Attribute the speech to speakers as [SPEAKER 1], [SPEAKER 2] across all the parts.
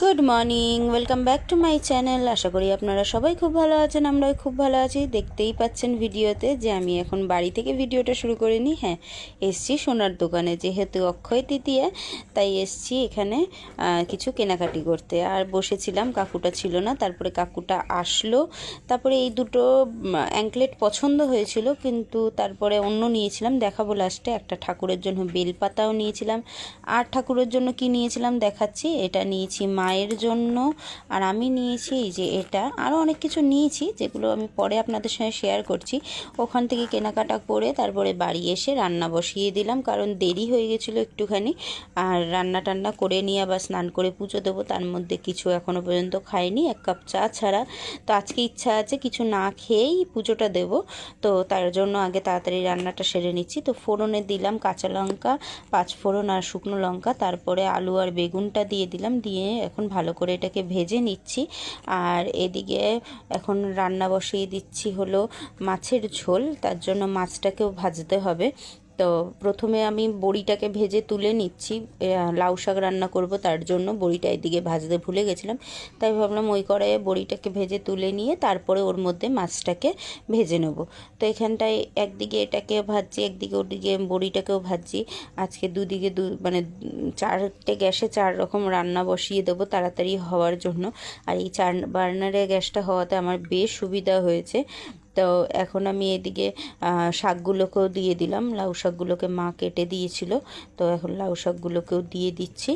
[SPEAKER 1] Good morning welcome back to my channel আশা করি আপনারা সবাই খুব ভালো আছেন, আমরাও খুব ভালো আছি। দেখতেই পাচ্ছেন ভিডিওতে যে আমি এখন বাড়ি থেকে ভিডিওটা শুরু করে নিই হ্যাঁ এসছি সোনার দোকানে, যেহেতু অক্ষয় তৃতীয়া, তাই এসছি এখানে কিছু কেনাকাটি করতে। আর বসেছিলাম, কাকুটা ছিল না, তারপরে কাকুটা আসলো। তারপরে এই দুটো অ্যাঙ্কলেট পছন্দ হয়েছিল, কিন্তু তারপরে অন্য নিয়েছিলাম, দেখাবো লাস্টে একটা ঠাকুরের জন্য বেলপাতাও নিয়েছিলাম। আর ঠাকুরের জন্য কি নিয়েছিলাম দেখাচ্ছি? এটা নিয়েছি মায়ের জন্য। আর আমি নিয়েছি যে এটা। আরও অনেক কিছু নিয়েছি, যেগুলো আমি পরে আপনাদের সঙ্গে শেয়ার করছি। ওখান থেকে কেনাকাটা করে তারপরে বাড়ি এসে রান্না বসিয়ে দিলাম, কারণ দেরি হয়ে গেছিল একটুখানি। আর রান্না টান্না করে নিয়ে আবার স্নান করে পুজো দেবো, তার মধ্যে কিছু এখনও পর্যন্ত খাইনি, এক কাপ চা ছাড়া। তো আজকে ইচ্ছা আছে কিছু না খেয়েই পুজোটা দেব। তো তার জন্য আগে তাড়াতাড়ি রান্নাটা সেরে নিচ্ছি। তো ফোড়নে দিলাম কাঁচা লঙ্কা পাঁচ ফোড়ন আর শুকনো লঙ্কা, তারপরে আলু আর বেগুনটা দিয়ে দিলাম। দিয়ে এখন ভালো করে এটাকে ভেজে নিচ্ছি। আর এদিকে এখন রান্না বসিয়ে দিচ্ছি হলো মাছের ঝোল, তার জন্য মাছটাকেও ভাজতে হবে। তো প্রথমে আমি বড়িটাকে ভেজে তুলে নিচ্ছি। লাউ শাক রান্না করব, তার জন্য বড়িটা এদিকে ভাজতে ভুলে গেছিলাম। তাই ভাবলাম ওই কড়াইয়ে বড়িটাকে ভেজে তুলে নিয়ে তারপরে ওর মধ্যে মাছটাকে ভেজে নেব। তো এখানটায় একদিকে এটাকে ভাজছি, একদিকে ওদিকে বড়িটাকেও ভাজছি। আজকে দুদিকে দু মানে চারটে গ্যাসে চার রকম রান্না বসিয়ে দেবো তাড়াতাড়ি হওয়ার জন্য। আর এই চার বার্নারে গ্যাসটা হওয়াতে আমার বেশ সুবিধা হয়েছে। তো এখন আমি এদিকে শাকগুলোকেও দিয়ে দিলাম। লাউ শাকগুলোকে মা কেটে দিয়েছিল, তো এখন লাউ শাকগুলোকেও দিয়ে দিচ্ছি।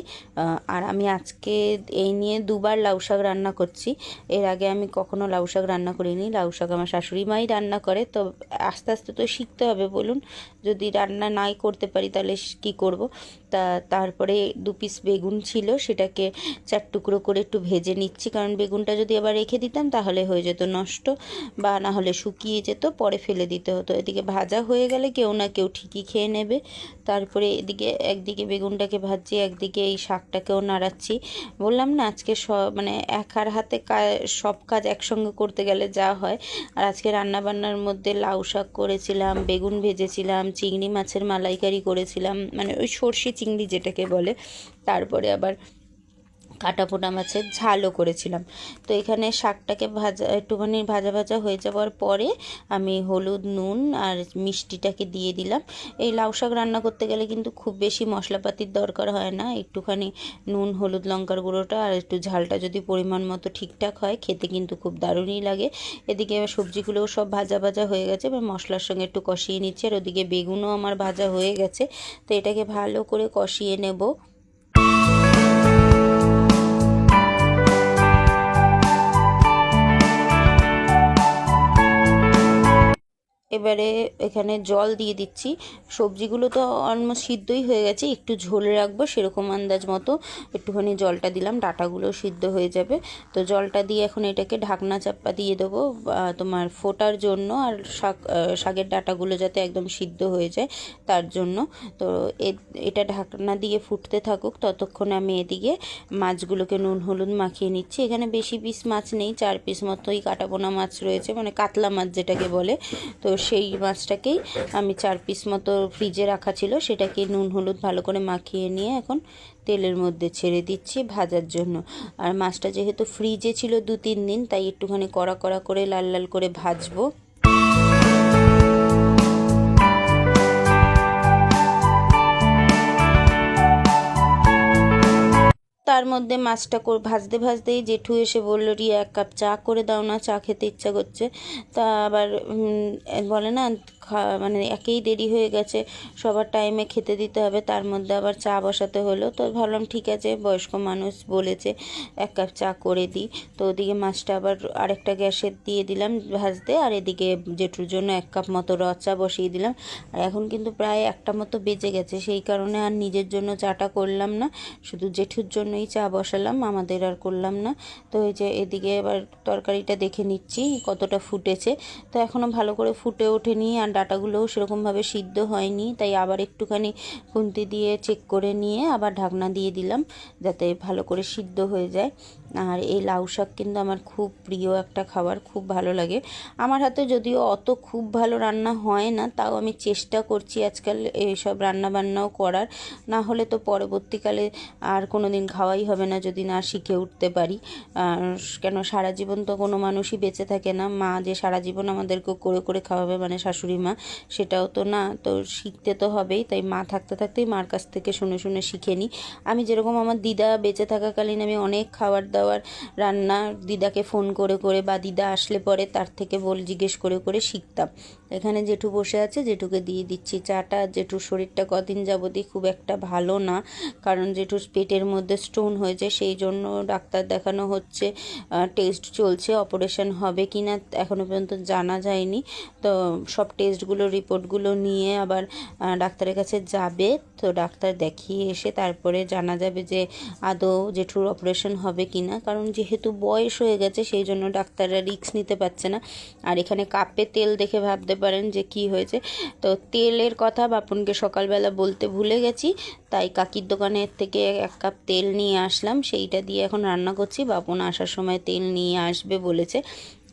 [SPEAKER 1] আর আমি আজকে এই নিয়ে দুবার লাউ শাক রান্না করছি। এর আগে আমি কখনো লাউ শাক রান্না করিনি। লাউ শাক আমার শাশুড়ি মাই রান্না করে, তো আস্তে আস্তে তো শিখতে হবে বলুন। যদি রান্না নাই করতে পারি তাহলে কী করব? তা তারপরে দু পিস বেগুন ছিল, সেটাকে চার টুকরো করে একটু ভেজে নিচ্ছি। কারণ বেগুনটা যদি আবার রেখে দিতাম তাহলে হয়ে যেত নষ্ট বা না হলে শুকিয়ে যেত, পরে ফেলে দিতে হতো। এদিকে ভাজা হয়ে গেলে কেউ না কেউ ঠিকই খেয়ে নেবে। তারপরে এদিকে একদিকে বেগুনটাকে ভাজছি, একদিকে এই শাকটাকেও নাড়াচ্ছি। বললাম না, আজকে সব মানে একার হাতে সব কাজ একসঙ্গে করতে গেলে যা হয়। আর আজকে রান্নাবান্নার মধ্যে লাউ শাক করেছিলাম, বেগুন ভেজেছিলাম চিংড়ি মাছের মালাইকারি করেছিলাম মানে ওই সর্ষে চিংড়ি যেটাকে বলে। তারপরে আবার কাটা পোনা মাছের ঝালও করেছিলাম। তো এখানে শাকটাকে ভাজা, একটুখানি ভাজা ভাজা হয়ে যাওয়ার পরে আমি হলুদ, নুন আর মিষ্টিটাকে দিয়ে দিলাম। এই লাউ শাক রান্না করতে গেলে কিন্তু খুব বেশি মশলাপাতির দরকার হয় না। একটুখানি নুন, হলুদ, লঙ্কার গুঁড়োটা আর একটু ঝালটা যদি পরিমাণ মতো ঠিকঠাক হয়, খেতে কিন্তু খুব দারুণই লাগে। এদিকে সবজিগুলোও সব ভাজা ভাজা হয়ে গেছে। এবার মশলার সঙ্গে একটু কষিয়ে নিচ্ছি। আর ওদিকে বেগুনও আমার ভাজা হয়ে গেছে। তো এটাকে ভালো করে কষিয়ে নেব। এবারে এখানে জল দিয়ে দিচ্ছি। সবজিগুলো তো অলমোস্ট সিদ্ধই হয়ে গেছে, একটু ঝোল রাখব সেরকম আন্দাজ মতো। একটুখানি জলটা দিলাম, ডাটাগুলো সিদ্ধ হয়ে যাবে। তো জলটা দিয়ে এখন এটাকে ঢাকনা চাপা দিয়ে দেবো তোমার ফোটার জন্য আর শাক শাকের ডাটাগুলো যাতে একদম সিদ্ধ হয়ে যায় তার জন্য। তো এটা ঢাকনা দিয়ে ফুটতে থাকুক, ততক্ষণে আমি এদিকে মাছগুলোকে নুন হলুদ মাখিয়ে নিচ্ছি। এখানে বেশি পিস মাছ নেই, চার পিস মতোই কাটাপোনা মাছ রয়েছে মানে কাতলা মাছ যেটাকে বলে। তো সেই মাছটাকেই আমি চার পিস মতো ফ্রিজে রাখা ছিল। সেটাকে নুন, হলুদ ভালো করে মাখিয়ে নিয়ে এখন তেলের মধ্যে ছেড়ে দিচ্ছি ভাজার জন্য। আর মাছটা যেহেতু ফ্রিজে ছিল দু তিন দিন, তাই একটুখানি কড়া কড়া করে লাল লাল করে ভাজবো। তার মধ্যে মাছটা ভাজতে ভাজতেই জেঠু এসে বলল, রিয়া, এক কাপ চা করে দাও না, চা খেতে ইচ্ছা করছে। তা আবার বলে না মানে একেই দেরি হয়ে গেছে। সবার টাইমে খেতে দিতে হবে, তার মধ্যে আবার চা বসাতে হলো। তো ভাবলাম, ঠিক আছে, বয়স্ক মানুষ বলেছে, এক কাপ চা করে দিই। তো ওদিকে মাছটা আবার আরেকটা গ্যাসে দিয়ে দিলাম ভাজতে, আর এদিকে জেঠুর জন্য এক কাপ মতো র চা বসিয়ে দিলাম। আর এখন কিন্তু প্রায় একটা মতো বেজে গেছে, সেই কারণে আর নিজের জন্য চাটা করলাম না। শুধু জেঠুর জন্যই চা বসালাম, আমাদের আর করলাম না। তো এই যে এদিকে এবার তরকারিটা দেখে নিচ্ছি, কতটা ফুটেছে। তো এখনও ভালো করে ফুটে ওঠেনি, আর ডাটাগুলোও সেরকমভাবে সিদ্ধ হয়নি, তাই আবার একটুখানি খুন্তি দিয়ে চেক করে নিয়ে আবার ঢাকনা দিয়ে দিলাম, যাতে ভালো করে সিদ্ধ হয়ে যায়। আর এই লাউ শাক কিন্তু আমার খুব প্রিয় একটা খাবার, খুব ভালো লাগে। আমার হাতে যদিও অত খুব ভালো রান্না হয় না, তাও আমি চেষ্টা করছি আজকাল এইসব রান্না বান্নাও করার। না হলে তো পরবর্তীকালে আর কোনো দিন খাওয়াই হবে না যদি না শিখে উঠতে পারি। কেন সারা জীবন তো কোনো মানুষই বেঁচে থাকে না। মা যে সারা জীবন আমাদেরকে করে করে খাওয়াবে মানে শাশুড়ি মা, সেটাও তো না। তো শিখতে তো হবেই, তাই মা থাকতে থাকতেই মার কাছ থেকে শুনে শুনে শিখে নিই। আমি যেরকম আমার দিদা বেঁচে থাকাকালীন আমি অনেক খাবার দাবার রান্না দিদাকে ফোন করে করে বা দিদা আসলে পরে তার থেকে বল জিজ্ঞেস করে করে শিখতাম। এখানে জেঠু বসে আছে, জেঠুকে দিয়ে দিচ্ছি চাটা। জেঠুর শরীরটা কদিন যাবতই খুব একটা ভালো না, কারণ জেঠুর পেটের মধ্যে স্টোন হয়েছে, সেই জন্য ডাক্তার দেখানো হচ্ছে টেস্ট চলছে অপারেশন হবে কি না এখনও পর্যন্ত জানা যায়নি। তো সব টেস্টগুলো রিপোর্টগুলো নিয়ে আবার ডাক্তারের কাছে যাবে, তো ডাক্তার দেখিয়ে এসে তারপরে জানা যাবে যে আদৌ জেঠুর অপারেশন হবে কি না কারণ যেহেতু বয়স হয়ে গেছে, সেই জন্য ডাক্তাররা রিস্ক নিতে পারছে না। আর এখানে কাপে তেল দেখে ভাবতে পারেন যে কি হয়েছে। তো তেলের কথা বাপনকে সকালবেলা বলতে ভুলে গেছি, তাই কাকির দোকানের থেকে এক কাপ তেল নিয়ে আসলাম। সেইটা দিয়ে এখন রান্না করছি। বাপন আসার সময় তেল নিয়ে আসবে বলেছে।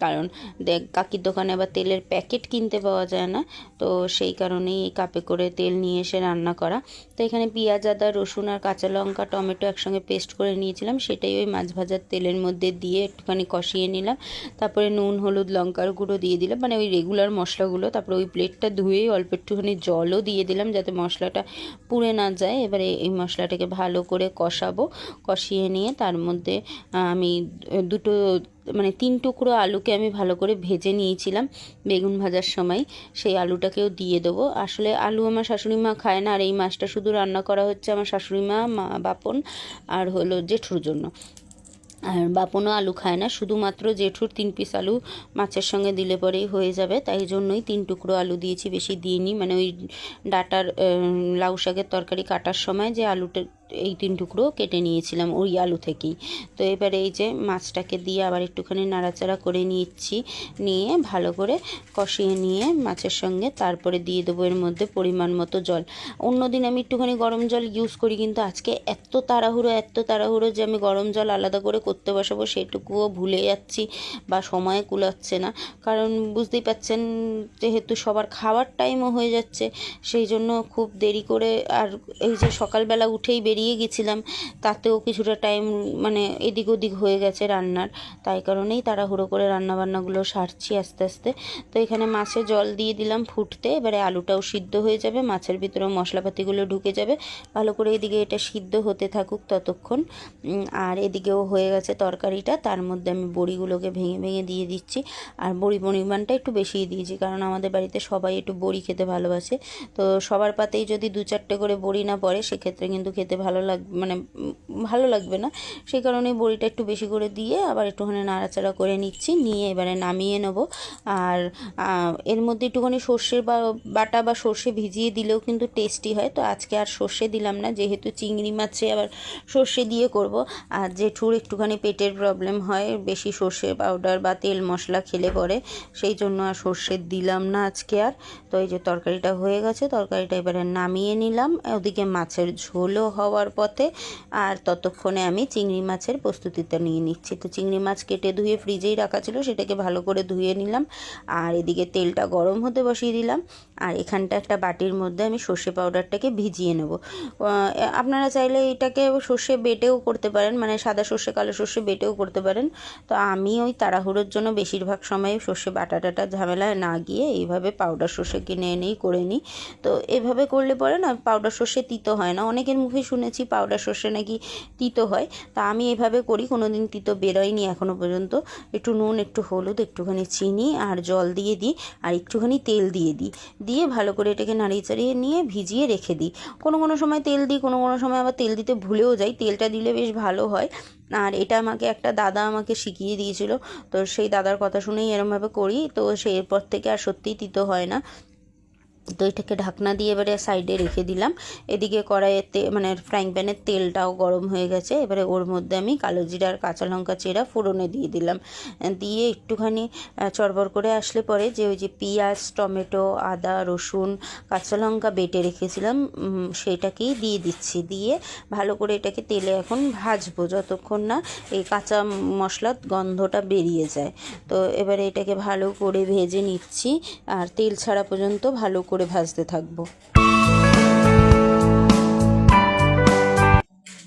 [SPEAKER 1] কারণ দেখ, কাকির দোকানে আবার তেলের প্যাকেট কিনতে পাওয়া যায় না। তো সেই কারণেই এই কাপে করে তেল নিয়ে এসে রান্না করা। তো এখানে পেঁয়াজ, আদা, রসুন আর কাঁচা লঙ্কা, টমেটো একসঙ্গে পেস্ট করে নিয়েছিলাম। সেটাই ওই মাছ ভাজার তেলের মধ্যে দিয়ে একটুখানি কষিয়ে নিলাম। তারপরে নুন, হলুদ, লঙ্কার গুঁড়ো দিয়ে দিলাম। মানে ওই রেগুলার মশলাগুলো। তারপরে ওই প্লেটটা ধুয়েই অল্প একটুখানি জলও দিয়ে দিলাম যাতে মশলাটা পুড়ে না যায়। এবারে এই মশলাটাকে ভালো করে কষাবো। কষিয়ে নিয়ে তার মধ্যে আমি দুটো মানে তিন টুকরো আলুকে আমি ভালো করে ভেজে নিয়েছিলাম বেগুন ভাজার সময়। সেই আলুটাকেও দিয়ে দেবো। আসলে আলু আমার শাশুড়ি মা খায় না, আর এই মাছটা শুধু রান্না করা হচ্ছে আমার শাশুড়ি মা মা, বাপন আর হলো জেঠুর জন্য। আর বাপনও আলু খায় না, শুধুমাত্র জেঠুর তিন পিস আলু মাছের সঙ্গে দিলে পরেই হয়ে যাবে। তাই জন্যই তিন টুকরো আলু দিয়েছি, বেশি দিইনি। মানে ওই ডাটার লাউ শাকের তরকারি কাটার সময় যে আলুটা এই তিন টুকরো কেটে নিয়েছিলাম ওই আলু থেকেই। তো এবারে এই যে মাছটাকে দিয়ে আবার একটুখানি নাড়াচাড়া করে নিচ্ছি, নিয়ে ভালো করে কষিয়ে নিয়ে মাছের সঙ্গে তারপরে দিয়ে দেবো এর মধ্যে পরিমাণ মতো জল। অন্যদিন আমি একটুখানি গরম জল ইউজ করি, কিন্তু আজকে এত তাড়াহুড়ো এত তাড়াহুড়ো যে আমি গরম জল আলাদা করে করতে বসাবো সেটুকুও ভুলে যাচ্ছি বা সময় কুলাচ্ছে না। কারণ বুঝতেই পাচ্ছেন যেহেতু সবার খাওয়ার টাইমও হয়ে যাচ্ছে, সেই জন্য খুব দেরি করে আর এই যে সকালবেলা উঠেই বেরিয়ে গেছিলাম, তাতেও কিছুটা টাইম মানে এদিক ওদিক হয়ে গেছে রান্নার। তাই কারণেই তাড়াহুড়ো করে রান্নাবান্নাগুলো সারছি আস্তে আস্তে। তো এখানে মাছে জল দিয়ে দিলাম ফুটতে, এবারে আলুটাও সিদ্ধ হয়ে যাবে, মাছের ভিতরেও মশলাপাতিগুলো ঢুকে যাবে। ভালো করে এদিকে এটা সিদ্ধ হতে থাকুক ততক্ষণ। আর এদিকেও হয়ে গেছে তরকারিটা, তার মধ্যে আমি বড়িগুলোকে ভেঙে ভেঙে দিয়ে দিচ্ছি। আর বড়ি পরিমাণটা একটু বেশিই দিয়েছি, কারণ আমাদের বাড়িতে সবাই একটু বড়ি খেতে ভালোবাসে। তো সবার পাতেই যদি দু চারটে করে বড়ি না পড়ে, সেক্ষেত্রে কিন্তু খেতে ভালো লাগবে মানে ভালো লাগবে না। সেই কারণে বড়িটা একটু বেশি করে দিয়ে আবার একটুখানি নাড়াচাড়া করে নিচ্ছি, নিয়ে এবারে নামিয়ে নেব। আর এর মধ্যে একটুখানি সর্ষের বা, বাটা বা সর্ষে ভিজিয়ে দিলেও কিন্তু টেস্টি হয়। তো আজকে আর সর্ষে দিলাম না, যেহেতু চিংড়ি মাছে আবার সর্ষে দিয়ে করব। আর জেঠুর একটুখানি পেটের প্রবলেম হয়, বেশি সর্ষে পাউডার বা তেল মশলা খেলে পরে। সেই জন্য আর সর্ষে দিলাম না আজকে আর। তো এই যে তরকারিটা হয়ে গেছে, তরকারিটা এবারে নামিয়ে নিলাম। ওদিকে মাছের ঝোলও হওয়ার পথে আর ততক্ষণে আমি চিংড়ি মাছের প্রস্তুতিটা নিয়ে নিচ্ছি। তো চিংড়ি মাছ কেটে ধুয়ে ফ্রিজেই রাখা ছিল, সেটাকে ভালো করে ধুয়ে নিলাম। আর এদিকে তেলটা গরম হতে বসিয়ে দিলাম। আর এখানটা একটা বাটির মধ্যে আমি সর্ষে পাউডারটাকে ভিজিয়ে নেব। আপনারা চাইলে এটাকে সর্ষে বেটেও করতে পারেন মানে সাদা সর্ষে, কালো সর্ষে বেটেও করতে পারেন। তো আমি ওই তাড়াহুড়োর জন্য বেশিরভাগ সময় সর্ষে বাটা টাটা ঝামেলায় না গিয়ে এইভাবে পাউডার সর্ষে কিনে এনেই করে নিই। তো এভাবে করলে পরে না পাউডার সর্ষে তিতো হয় না। অনেকের মুখে শুনেছি পাউডার সর্ষে নাকি তিতো হয়। তা আমি এভাবে করি কোনো দিন তিতো বেরোয়নি এখনও পর্যন্ত। একটু নুন, একটু হলুদ, একটুখানি চিনি আর জল দিয়ে দিই আর একটুখানি তেল দিয়ে দিই। দিয়ে ভালো করে এটাকে নাড়িয়ে চাড়িয়ে নিয়ে ভিজিয়ে রেখে দিই। কোনো কোনো সময় তেল দিই, কোনো কোনো সময় আবার তেল দিতে ভুলেও যাই। তেলটা দিলে বেশ ভালো হয়। আর এটা আমাকে একটা দাদা আমাকে শিখিয়ে দিয়েছিল। তো সেই দাদার কথা শুনেই এরমভাবে করি। তো সেই এরপর থেকে আর সত্যিই তিতো হয় না। তো এটাকে ঢাকনা দিয়ে এবারে সাইডে রেখে দিলাম। এদিকে কড়াইয়েতে মানে ফ্রাইং প্যানের তেলটাও গরম হয়ে গেছে। এবারে ওর মধ্যে আমি কালো জিরা আর কাঁচা লঙ্কা চেরা ফোড়নে দিয়ে দিলাম। দিয়ে একটুখানি চড়বড় করে আসলে পরে যে ওই যে পেঁয়াজ, টমেটো, আদা, রসুন, কাঁচা লঙ্কা বেটে রেখেছিলাম সেটাকেই দিয়ে দিচ্ছি। দিয়ে ভালো করে এটাকে তেলে এখন ভাজবো যতক্ষণ না এই কাঁচা মশলার গন্ধটা বেরিয়ে যায়। তো এবারে এটাকে ভালো করে ভেজে নিচ্ছি। আর তেল ছাড়া পর্যন্ত ভালো করে ভাজতে থাকব।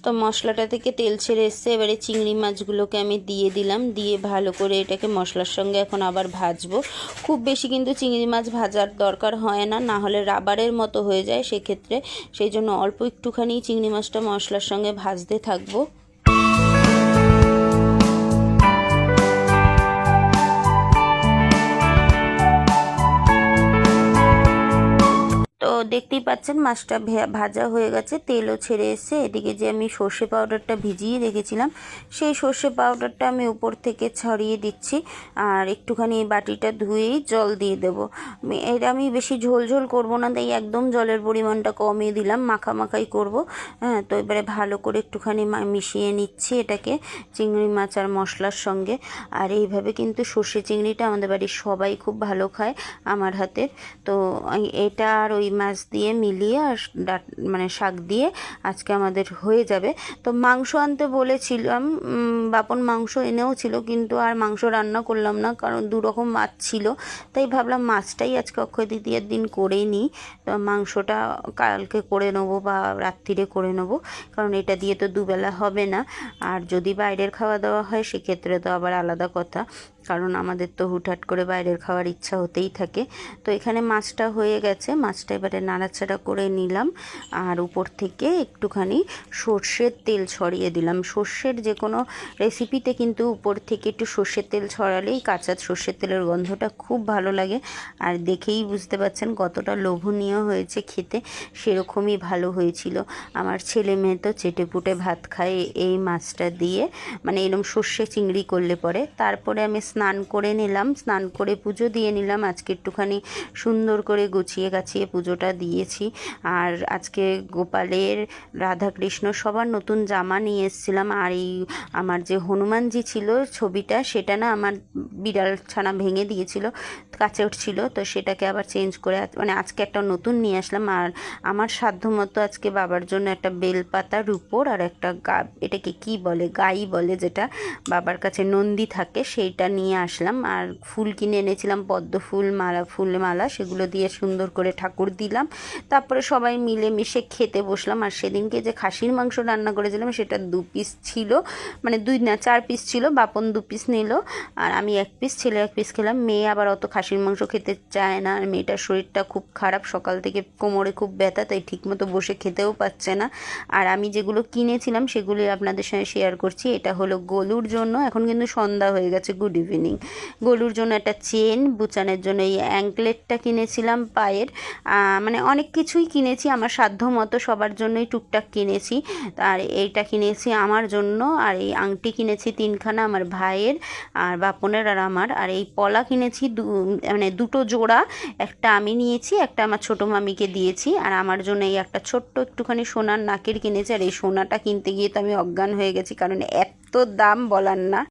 [SPEAKER 1] তো মশলাটা থেকে তেল ছেড়ে এসছে, এবারে চিংড়ি মাছগুলোকে আমি দিয়ে দিলাম, দিয়ে ভালো করে এটাকে মশলার সঙ্গে এখন আবার ভাজবো। খুব বেশি কিন্তু চিংড়ি মাছ ভাজার দরকার হয় না না হলে রাবারের মতো হয়ে যায় সেক্ষেত্রে। সেই জন্য অল্প একটুখানি চিংড়ি মাছটা মশলার সঙ্গে ভাজতে থাকব। দেখতেই পাচ্ছেন, মাছটা ভাজা হয়ে গেছে, তেলও ছেড়ে এসছে। এদিকে যে আমি সর্ষে পাউডারটা ভিজিয়ে রেখেছিলাম, সেই সর্ষে পাউডারটা আমি উপর থেকে ছড়িয়ে দিচ্ছি আর একটুখানি বাটিটা ধুয়েই জল দিয়ে দেবো। এটা আমি বেশি ঝোল ঝোল করব না, তাই একদম জলের পরিমাণটা কমিয়ে দিলাম মাখা মাখাই করব। হ্যাঁ তো এবারে ভালো করে একটুখানি মিশিয়ে নিচ্ছি এটাকে, চিংড়ি মাছ আর মশলার সঙ্গে। আর এইভাবে কিন্তু সর্ষে চিংড়িটা আমাদের বাড়ির সবাই খুব ভালো খায় আমার হাতের। তো এটা আর ওই মাছ দিয়ে মিলিয়ে আর মানে শাক দিয়ে আজকে আমাদের হয়ে যাবে। তো মাংস আনতে বলেছিলাম বাপন মাংস এনেও ছিল, কিন্তু আর মাংস রান্না করলাম না, কারণ দু রকম মাছ ছিল। তাই ভাবলাম মাছটাই আজকে অক্ষয় তৃতীয়ার দিন করেই নিই। তো মাংসটা কালকে করে নেব বা রাত্রিরে করে নেব, কারণ এটা দিয়ে তো দুবেলা হবে না। আর যদি বাইরের খাওয়া দাওয়া হয়, সেক্ষেত্রে তো আবার আলাদা কথা। কারণ আমাদের তো হুটহাট করে বাইরের খাওয়ার ইচ্ছা হতেই থাকে। তো এখানে মাছটা হয়ে গেছে, মাছটা এবারে নাড়াচাড়া করে নিলাম আর উপর থেকে একটুখানি সর্ষের তেল ছড়িয়ে দিলাম। সর্ষের যে কোনো রেসিপিতে কিন্তু উপর থেকে একটু সর্ষের তেল ছড়ালেই কাঁচা সর্ষের তেলের গন্ধটা খুব ভালো লাগে। আর দেখেই বুঝতে পারছেন কতটা লোভনীয় হয়েছে খেতে, সেরকমই ভালো হয়েছিল। আমার ছেলে মেয়ে তো চেটে পুটে ভাত খায় এই মাছটা দিয়ে মানে এরকম সর্ষে চিংড়ি করলে পরে। তারপরে আমি স্নান করে নিলাম, স্নান করে পুজো দিয়ে নিলাম। আজকে একটুখানি সুন্দর করে গুছিয়ে গাছিয়ে পুজোটা দিয়েছি। আর আজকে গোপালের রাধাকৃষ্ণ সবার নতুন জামা নিয়ে এসেছিলাম। আর এই আমার যে হনুমানজি ছিল ছবিটা, সেটা না আমার বিড়াল ছানা ভেঙে দিয়েছিল কাছে উঠছিল। তো সেটাকে আবার চেঞ্জ করে মানে আজকে একটা নতুন নিয়ে আসলাম। আর আমার সাধ্য মতো আজকে বাবার জন্য একটা বেলপাতা রুপোর আর একটা গা, এটাকে কি বলে? গাই বলে যেটা। বাবার কাছে নন্দী থাকে, সেইটা নিয়ে আসলাম। আর ফুল কিনে এনেছিলাম, পদ্ম ফুল, মালা ফুল, মালা, সেগুলো দিয়ে সুন্দর করে ঠাকুর দিলাম। তারপরে সবাই মিলে মিশে খেতে বসলাম। আর সেদিনকে যে খাসির মাংস রান্না করেছিলাম, সেটা দু পিস ছিল। মানে দুই না, চার পিস ছিল, বাপন দু পিস নিল। আর আমি এক পিস ছেলে এক পিস খেলাম। মেয়ে আবার অত খাসির মাংস খেতে চায় না। আর মেয়েটার শরীরটা খুব খারাপ। সকাল থেকে কোমরে খুব ব্যথা, তাই ঠিকমতো বসে খেতেও পাচ্ছে না। আর আমি যেগুলো কিনেছিলাম সেগুলি আপনাদের সঙ্গে শেয়ার করছি। এটা হলো গলুর জন্য। এখন কিন্তু সন্ধ্যা হয়ে গেছে গুড ইভিনিং গলুর জন্য একটা চেন, বুচানের জন্য এই অ্যাঙ্কলেটটা কিনেছিলাম পায়ের। মানে অনেক কিছুই কিনেছি, আমার সাধ্য মতো সবার জন্যই টুকটাক কিনেছি। আর এইটা কিনেছি আমার জন্য, আর এই আংটি কিনেছি তিনখানা আমার ভাইয়ের, আর বাপনের আর আমার। আর এই পলা কিনেছি দু মানে দুটো জোড়া, একটা আমি নিয়েছি, একটা আমার ছোটো মামিকে দিয়েছি। আর আমার জন্য এই একটা ছোট্ট একটুখানি সোনার নাকের কিনেছি, আর এই সোনাটা কিনতে গিয়ে তো আমি অজ্ঞান হয়ে গেছি, কারণ এত দাম বলার না।